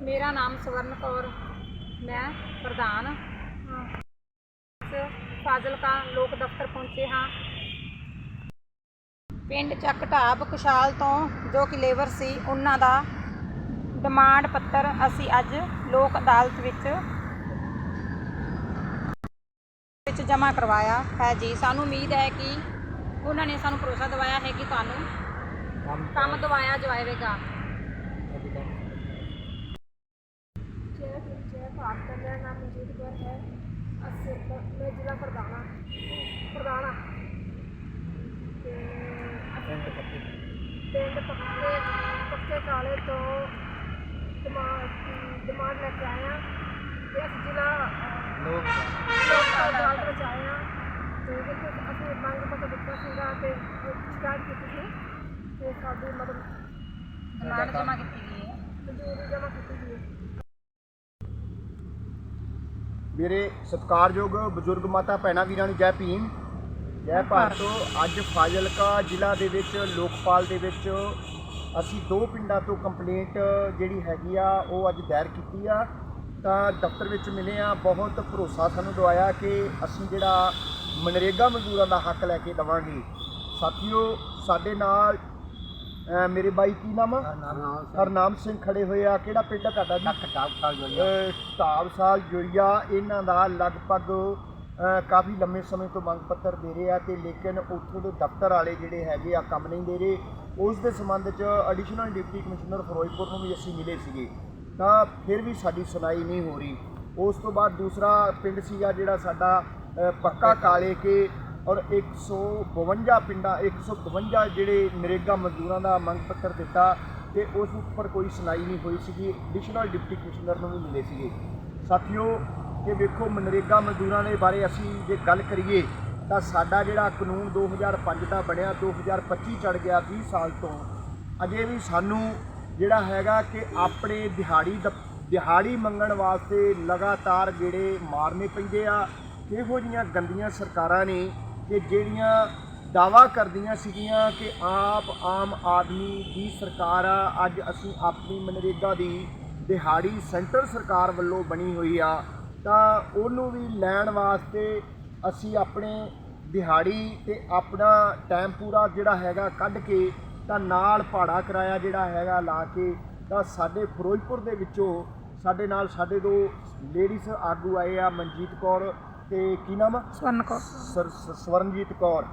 ਮੇਰਾ ਨਾਮ ਸਵਰਨ ਕੌਰ ਮੈਂ ਪ੍ਰਧਾਨ। ਹਾਂ, ਫਾਜ਼ਿਲਕਾ ਲੋਕ ਦਫ਼ਤਰ ਪਹੁੰਚੇ ਹਾਂ। ਪਿੰਡ ਚੱਕ ਢਾਬ ਕੁਸ਼ਾਲ ਤੋਂ ਜੋ ਕਿ ਲੇਬਰ ਸੀ ਉਹਨਾਂ ਦਾ ਡਿਮਾਂਡ ਪੱਤਰ ਅਸੀਂ ਅੱਜ ਲੋਕ ਅਦਾਲਤ ਵਿੱਚ ਵਿੱਚ ਜਮ੍ਹਾਂ ਕਰਵਾਇਆ ਹੈ ਜੀ। ਸਾਨੂੰ ਉਮੀਦ ਹੈ ਕਿ ਉਹਨਾਂ ਨੇ ਸਾਨੂੰ ਭਰੋਸਾ ਦਿਵਾਇਆ ਹੈ ਕਿ ਤੁਹਾਨੂੰ ਕੰਮ ਦਵਾਇਆ ਜਾਵੇਗਾ ਭਾਰਤ ਦਾ ਮੇਰਾ ਨਾਮ ਮਨਜੀਤ ਕੌਰ ਹੈ। ਅਸੀਂ ਮੈਂ ਜ਼ਿਲ੍ਹਾ ਪ੍ਰਧਾਨ ਪ੍ਰਧਾਨ ਤੇ ਅਸੀਂ ਪਿੰਡ ਪੱਕੇ ਪੱਕੇ ਕਾਲੇ ਤੋਂ ਡਿਮਾਂਡ ਡਿਮਾਂਡ ਲੈ ਕੇ ਆਏ ਹਾਂ। ਤੇ ਅਸੀਂ ਜ਼ਿਲ੍ਹਾ ਲੋਕ ਅਦਾਲਤ ਵਿੱਚ ਆਏ ਹਾਂ। ਤੇ ਜਿੱਥੇ ਅਸੀਂ ਮੰਗ ਪੱਤਰ ਦਿੱਤਾ ਸੀਗਾ ਤੇ ਸ਼ਿਕਾਇਤ ਕੀਤੀ ਸੀ। ਤੇ ਸਾਡੀ ਮਤਲਬ ਡਿਮਾਂਡ ਜਮ੍ਹਾਂ ਕੀਤੀ ਗਈ ਹੈ। ਮਨਜ਼ੂਰੀ ਜਮ੍ਹਾਂ ਕੀਤੀ ਗਈ ਹੈ। ਮੇਰੇ ਸਤਿਕਾਰਯੋਗ ਬਜ਼ੁਰਗ ਮਾਤਾ ਭੈਣਾਂ ਵੀਰਾਂ ਨੂੰ ਜੈ ਭੀਮ। ਜੈ ਭਾਰਤੋ। ਅੱਜ ਫਾਜ਼ਿਲਕਾ ਜ਼ਿਲ੍ਹਾ ਦੇ ਵਿੱਚ ਲੋਕਪਾਲ ਦੇ ਵਿੱਚ ਅਸੀਂ ਦੋ ਪਿੰਡਾਂ ਤੋਂ ਕੰਪਲੇਂਟ ਜਿਹੜੀ ਹੈਗੀ ਆ ਉਹ ਅੱਜ ਦਾਇਰ ਕੀਤੀ ਆ। ਤਾਂ ਦਫ਼ਤਰ ਵਿੱਚ ਮਿਲੇ ਆ ਬਹੁਤ ਭਰੋਸਾ ਸਾਨੂੰ ਦਵਾਇਆ ਕਿ ਅਸੀਂ ਜਿਹੜਾ ਮਨਰੇਗਾ ਮਜ਼ਦੂਰਾਂ ਦਾ ਹੱਕ ਲੈ ਕੇ ਦੇਵਾਂਗੇ। ਸਾਥੀਓ ਸਾਡੇ ਨਾਲ ਅਹ ਮੇਰੇ ਬਾਈ ਕੀ ਨਾਮ? ਆ ਹਰਨਾਮ ਸਿੰਘ ਖੜੇ ਹੋਏ ਆ। ਕਿਹੜਾ ਪਿੰਡ ਆ ਤੁਹਾਡਾ ਜੀ? ਢਾਬ ਸਾਲ ਜੋਈਆ। ਇਹਨਾਂ ਦਾ ਲਗਭਗ ਅਹ, ਕਾਫੀ ਲੰਮੇ ਸਮੇਂ ਤੋਂ ਮੰਗ ਪੱਤਰ ਦੇ ਰਹੇ ਆ ਤੇ ਲੇਕਿਨ ਉੱਥੋਂ ਦੇ ਦਫ਼ਤਰ ਵਾਲੇ ਜਿਹੜੇ ਹੈਗੇ ਆ ਕੰਮ ਨਹੀਂ ਦੇ ਰਹੇ। ਉਸ ਦੇ ਸੰਬੰਧ 'ਚ ਐਡੀਸ਼ਨਲ ਡਿਪਟੀ ਕਮਿਸ਼ਨਰ ਫਿਰੋਜ਼ਪੁਰ ਨੂੰ ਵੀ ਅਸੀਂ ਮਿਲੇ ਸੀਗੇ। ਤਾਂ ਫਿਰ ਵੀ ਸਾਡੀ ਸੁਣਾਈ ਨਹੀਂ ਹੋ ਰਹੀ। ਉਸ ਤੋਂ ਬਾਅਦ ਦੂਸਰਾ ਪਿੰਡ ਸੀਗਾ ਜਿਹੜਾ ਸਾਡਾ ਅਹ, ਪੱਕਾ ਕਾਲੇ ਕੇ ਔਰ 152 ਪਿੰਡਾਂ 152 ਜਿਹੜੇ ਨਰੇਗਾ ਮਜ਼ਦੂਰਾਂ ਦਾ ਮੰਗ ਪੱਤਰ ਦਿੱਤਾ ਤੇ ਉਸ ਉੱਪਰ ਕੋਈ ਸੁਣਾਈ ਨਹੀਂ ਹੋਈ ਸੀਗੀ। ਐਡੀਸ਼ਨਲ ਡਿਪਟੀ ਕਮਿਸ਼ਨਰ ਨੂੰ ਵੀ ਮਿਲੇ ਸੀਗੇ। ਸਾਥੀਓ ਕਿ ਵੇਖੋ ਮਨਰੇਗਾ ਮਜ਼ਦੂਰਾਂ ਦੇ ਬਾਰੇ ਅਸੀਂ ਜੇ ਗੱਲ ਕਰੀਏ, ਤਾਂ ਸਾਡਾ ਜਿਹੜਾ ਕਾਨੂੰਨ 2005 ਦਾ ਬਣਿਆ 2025 ਚੜ ਗਿਆ 20 ਸਾਲ ਤੋਂ, ਅਜੇ ਵੀ ਸਾਨੂੰ ਜਿਹੜਾ ਹੈਗਾ ਕਿ ਆਪਣੇ ਦਿਹਾੜੀ ਦ- ਦਿਹਾੜੀ ਮੰਗਣ ਵਾਸਤੇ ਲਗਾਤਾਰ ਗੇੜੇ ਮਾਰਨੇ ਪੈਂਦੇ ਆ। ਇਹੋ ਜੀਆਂ ਗੰਦੀਆਂ ਸਰਕਾਰਾਂ ਨੇ ਕਿ ਜਿਹੜੀਆਂ ਦਾਵਾ ਕਰਦੀਆਂ ਸੀਗੀਆਂ ਕਿ ਆਪ ਆਮ ਆਦਮੀ ਦੀ ਸਰਕਾਰ ਆ, ਅੱਜ ਅਸੀਂ ਆਪਣੀ ਮਨਰੇਗਾ ਦੀ ਦਿਹਾੜੀ ਸੈਂਟਰ ਸਰਕਾਰ ਵੱਲੋਂ ਬਣੀ ਹੋਈ ਆ, ਤਾਂ ਉਹਨੂੰ ਵੀ ਲੈਣ ਵਾਸਤੇ ਅਸੀਂ ਆਪਣੇ ਦਿਹਾੜੀ ਤੇ ਆਪਣਾ ਟਾਈਮ ਪੂਰਾ ਜਿਹੜਾ ਹੈਗਾ ਕੱਢ ਕੇ ਤਾਂ ਨਾਲ ਭਾੜਾ ਕਿਰਾਇਆ ਜਿਹੜਾ ਹੈਗਾ ਲਾ ਕੇ ਤਾਂ ਸਾਡੇ ਫਿਰੋਜ਼ਪੁਰ ਦੇ ਵਿੱਚੋਂ ਸਾਡੇ ਨਾਲ ਸਾਡੇ ਦੋ ਲੇਡੀਜ਼ ਆਗੂ ਆਏ ਆ, ਮਨਜੀਤ ਕੌਰ ਤੇ ਕੀ ਨਾਮ ਆ? ਸਵਰਨ ਕੌਰ। ਸਰ ਸ- ਸਵਰਨਜੀਤ ਕੌਰ।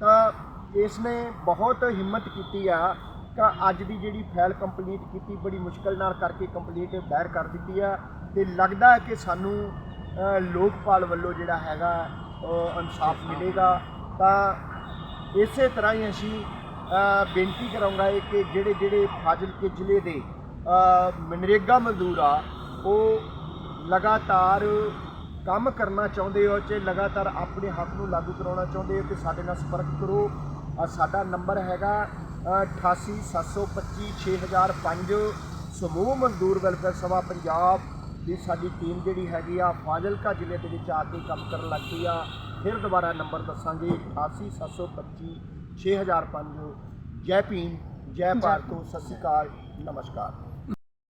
ਤਾਂ ਇਸ ਨੇ ਬਹੁਤ ਹਿੰਮਤ ਕੀਤੀ ਆ ਕਿ ਅੱਜ ਦੀ ਜਿਹੜੀ ਫਾਈਲ ਕੰਪਲੀਟ ਕੀਤੀ ਬੜੀ ਮੁਸ਼ਕਲ ਨਾਲ ਕਰਕੇ ਕੰਪਲੀਟ ਦਾਇਰ ਕਰ ਦਿੱਤੀ ਆ ਤੇ ਲੱਗਦਾ ਹੈ ਕਿ ਸਾਨੂੰ ਅ, ਲੋਕਪਾਲ ਵੱਲੋਂ ਜਿਹੜਾ ਹੈਗਾ ਅ, ਇਨਸਾਫ ਮਿਲੇਗਾ। ਤਾਂ ਇਸੇ ਤਰ੍ਹਾਂ ਹੀ ਅਸੀਂ ਅ, ਬੇਨਤੀ ਕਰਾਂਗਾ ਕਿ ਜਿਹੜੇ ਜਿਹੜੇ ਫਾਜ਼ਿਲਕੇ ਜ਼ਿਲ੍ਹੇ ਦੇ ਅ, ਮਨਰੇਗਾ ਮਜ਼ਦੂਰ ਆ ਉਹ ਲਗਾਤਾਰ ਕੰਮ ਕਰਨਾ ਚਾਹੁੰਦੇ ਹੋ ਤੇ ਲਗਾਤਾਰ ਆਪਣੇ ਹੱਕ ਨੂੰ ਲਾਗੂ ਕਰਾਉਣਾ ਚਾਹੁੰਦੇ ਹੋ ਤੇ ਸਾਡੇ ਨਾਲ ਸੰਪਰਕ ਕਰੋ। ਅ, ਸਾਡਾ ਨੰਬਰ ਹੈਗਾ ਅ, 8875 6005 ਸਮੂਹ ਮਜ਼ਦੂਰ ਵੈਲਫੇਅਰ ਸਭਾ ਪੰਜਾਬ ਦੀ ਸਾਡੀ ਟੀਮ ਜਿਹੜੀ ਹੈਗੀ ਆ ਫਾਜ਼ਿਲਕਾ ਜ਼ਿਲ੍ਹੇ ਦੇ ਵਿੱਚ ਆ ਕੇ ਕੰਮ ਕਰਨ ਲੱਗ ਪਈ ਆ। ਫਿਰ ਦੁਬਾਰਾ ਨੰਬਰ ਦੱਸਾਂਗੇ 8875 6005 ਜੈ ਭੀਮ ਜੈ ਭਾਰਤੋ। ਸਤਿ ਸ਼੍ਰੀ ਅਕਾਲ ਨਮਸਕਾਰ।